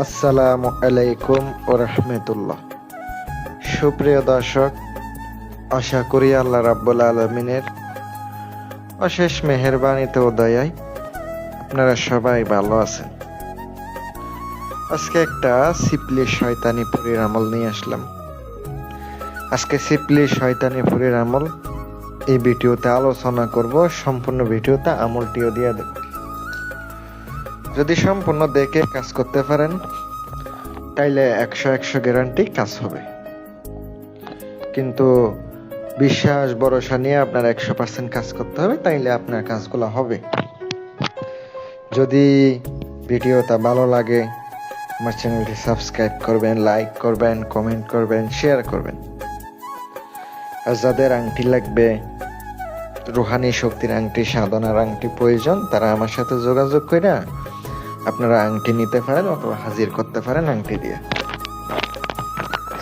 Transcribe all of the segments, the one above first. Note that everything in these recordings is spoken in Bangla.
আসসালামু আলাইকুম ও রহমতুল্লাহ। সুপ্রিয় দর্শক, আশা করি আল্লাহ রাব্বুল আলমিনের অশেষ মেহরবানিতে ও দয়ায় আপনারা সবাই ভালো আছেন। আজকে একটা সিপলি শয়তানি পুরীর আমল নিয়ে আসলাম। আজকে সিপলি শয়তানি পুরীর আমল এই ভিডিওতে আলোচনা করব, সম্পূর্ণ ভিডিওতে আমলটিও দিয়ে দেব। যদি সম্পূর্ণ দেখে কাজ করতে পারেন, তাইলে একশো একশো গ্যারান্টি কাজ হবে। কিন্তু বিশ্বাস, ভরসা নিয়ে আপনার একশো পার্সেন্ট কাজ করতে হবে, তাইলে আপনার কাজগুলো হবে। যদি ভিডিওটা ভালো লাগে, আমার চ্যানেলটি সাবস্ক্রাইব করবেন, লাইক করবেন, কমেন্ট করবেন, শেয়ার করবেন। আর যাদের আংটি লাগবে, রুহানি শক্তির আংটি, সাধনার আংটি প্রয়োজন, তারা আমার সাথে যোগাযোগ করে আপনারা আংটি নিতে পারেন অথবা হাজির করতে পারেন আংটি দিয়ে।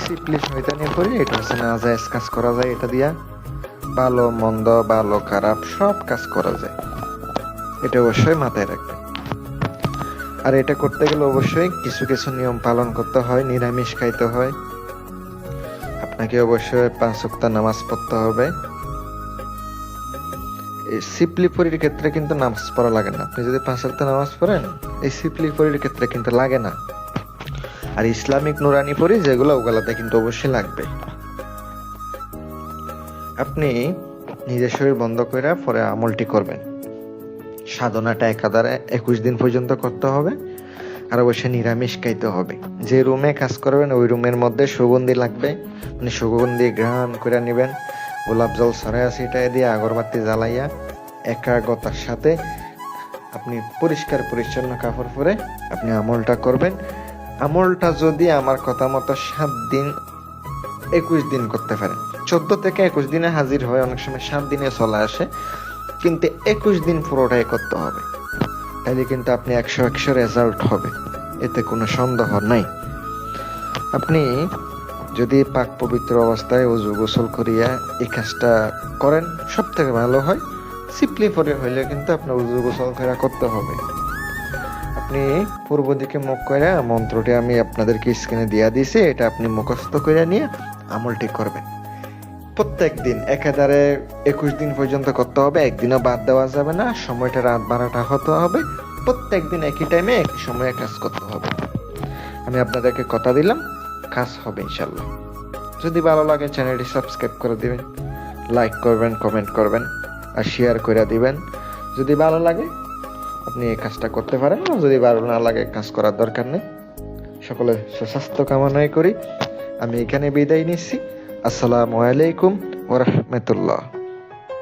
সিপলি শয়তানি করি, এটা হচ্ছে না যায় কাজ করা যায় এটা দিয়া। ভালো, মন্দ, ভালো, খারাপ সব কাজ করা যায়। এটা অবশ্যই মাথায় রাখবেন। আর এটা করতে গেলে অবশ্যই কিছু কিছু নিয়ম পালন করতে হয়, নিরামিষ খাইতে হয়। আপনাকে অবশ্যই পাঁচ ওয়াক্ত নামাজ পড়তে হবে। সিপলি পরির ক্ষেত্রে কিন্তু নামাজ পড়া লাগে না। আপনি যদি পাঁচ ওয়াক্ত নামাজ পড়েন, এই সিপলি পরির ক্ষেত্রে কিন্তু লাগে না। আর ইসলামিক নুরানি পরি যেগুলো, ওগুলাতে কিন্তু অবশ্যই লাগবে। আপনি নিজের শরীর বন্ধ করে পরে আমলটি করবেন। সাধনাটা একাধারে একুশ দিন পর্যন্ত করতে হবে, আর অবশ্যই নিরামিষ খাইতে হবে। যে রুমে কাজ করবেন, ওই রুমের মধ্যে সুগন্ধি লাগবে। মানে সুগন্ধি গ্রহণ করে নেবেন। গোলাপ জল ছড়াইয়া ছিটাই দিয়ে আগরবাতি জ্বালাইয়া একাগ্রতার সাথে আপনি পরিষ্কার পরিচ্ছন্ন কাপড় পরে আপনি আমলটা করবেন। আমলটা যদি আমার কথা মতো সাত দিন, একুশ দিন করতে পারেন। চোদ্দ থেকে একুশ দিনে হাজির হয়, অনেক সময় সাত দিনে চলে আসে, কিন্তু একুশ দিন পুরোটাই করতে হবে। তাহলে কিন্তু আপনি একশো একশো রেজাল্ট হবে, এতে কোনো সন্দেহ নাই। আপনি যদি পাক পবিত্র অবস্থায় উজু গোসল করিয়া এই কাজটা করেন সব থেকে ভালো হয় সিপলি পরে হইলে কিন্তু আপনার উজু গোসল করা করতে হবে। আপনি পূর্ব দিকে মুখ করে মন্ত্রটি আমি আপনাদেরকে স্ক্রিনে দিয়া দিয়েছি, এটা আপনি মুখস্থ করে নিয়ে আমলটি করবেন। প্রত্যেক দিন একেবারে একুশ দিন পর্যন্ত করতে হবে, একদিনও বাদ দেওয়া যাবে না, সময়টা রাত বারোটা হতে হবে, প্রত্যেক দিন একই টাইমে একই সময়ে কাজ করতে হবে। আমি আপনাদেরকে কথা দিলাম কাজ হবে ইনশাল্লাহ যদি ভালো লাগে চ্যানেলটি সাবস্ক্রাইব করে দিবেন, লাইক করবেন, কমেন্ট করবেন আর শেয়ার করে দিবেন। যদি ভালো লাগে, আপনি এই কাজটা করতে পারেন যদি ভালো না লাগে, কাজ করার দরকার নেই। সকলে সুস্বাস্থ্য কামনাই করি। আমি এখানে বিদায় নিচ্ছি। আসসালামু আলাইকুম ওরহমতুল্লাহ